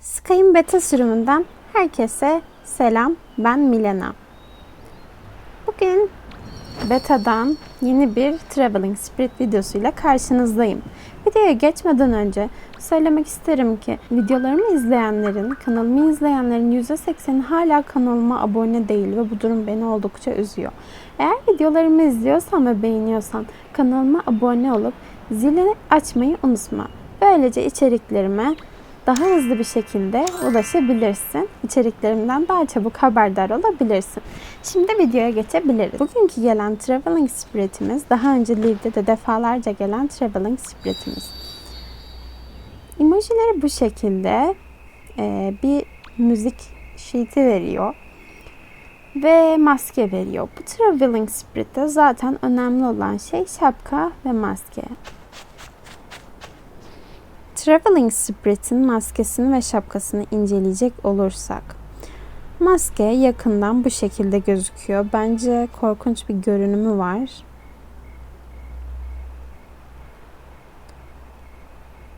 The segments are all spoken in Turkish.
Sky'ın beta sürümünden herkese selam. Ben Milena. Bugün betadan yeni bir Traveling Spirit videosuyla karşınızdayım. Videoya geçmeden önce söylemek isterim ki videolarımı izleyenlerin, kanalımı izleyenlerin %80'i hala kanalıma abone değil ve bu durum beni oldukça üzüyor. Eğer videolarımı izliyorsan ve beğeniyorsan kanalıma abone olup zili açmayı unutma. Böylece içeriklerime daha hızlı bir şekilde ulaşabilirsin. İçeriklerimden daha çabuk haberdar olabilirsin. Şimdi videoya geçebiliriz. Bugünkü gelen Traveling Spirit'imiz daha önce Live'de de defalarca gelen Traveling Spirit'imiz. Emojileri bu şekilde e, bir müzik sheet'i veriyor ve maske veriyor. Bu Traveling Spirit'te zaten önemli olan şey şapka ve maske. Traveling Spirit'in maskesini ve şapkasını inceleyecek olursak maske yakından bu şekilde gözüküyor. Bence korkunç bir görünümü var.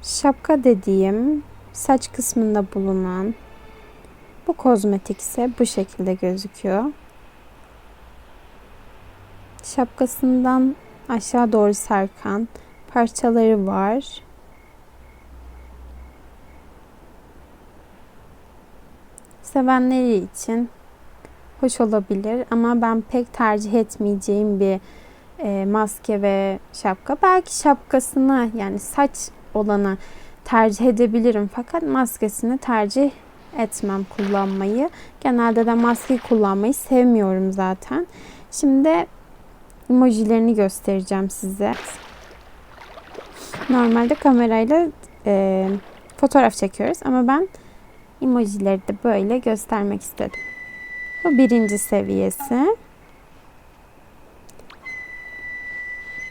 Şapka dediğim saç kısmında bulunan bu kozmetik ise bu şekilde gözüküyor. Şapkasından aşağı doğru sarkan parçaları var. Sevenleri için hoş olabilir ama ben pek tercih etmeyeceğim bir e, maske ve şapka. Belki şapkasını yani saç olanı tercih edebilirim fakat maskesini tercih etmem kullanmayı. Genelde de maske kullanmayı sevmiyorum zaten. Şimdi emojilerini göstereceğim size. Normalde kamerayla e, fotoğraf çekiyoruz ama ben emojileri de böyle göstermek istedim. Bu birinci seviyesi.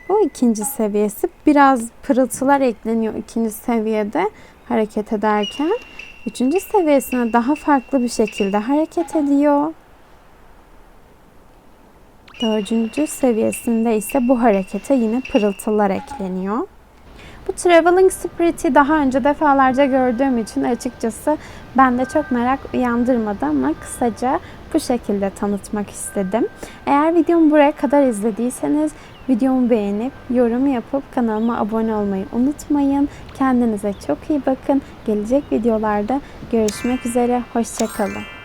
Bu ikinci seviyesi. Biraz pırıltılar ekleniyor ikinci seviyede hareket ederken. Üçüncü seviyesine daha farklı bir şekilde hareket ediyor. Dördüncü seviyesinde ise bu harekete yine pırıltılar ekleniyor. Bu Traveling Spirit'i daha önce defalarca gördüğüm için açıkçası bende çok merak uyandırmadı ama kısaca bu şekilde tanıtmak istedim. Eğer videomu buraya kadar izlediyseniz videomu beğenip yorum yapıp kanalıma abone olmayı unutmayın. Kendinize çok iyi bakın. Gelecek videolarda görüşmek üzere. Hoşçakalın.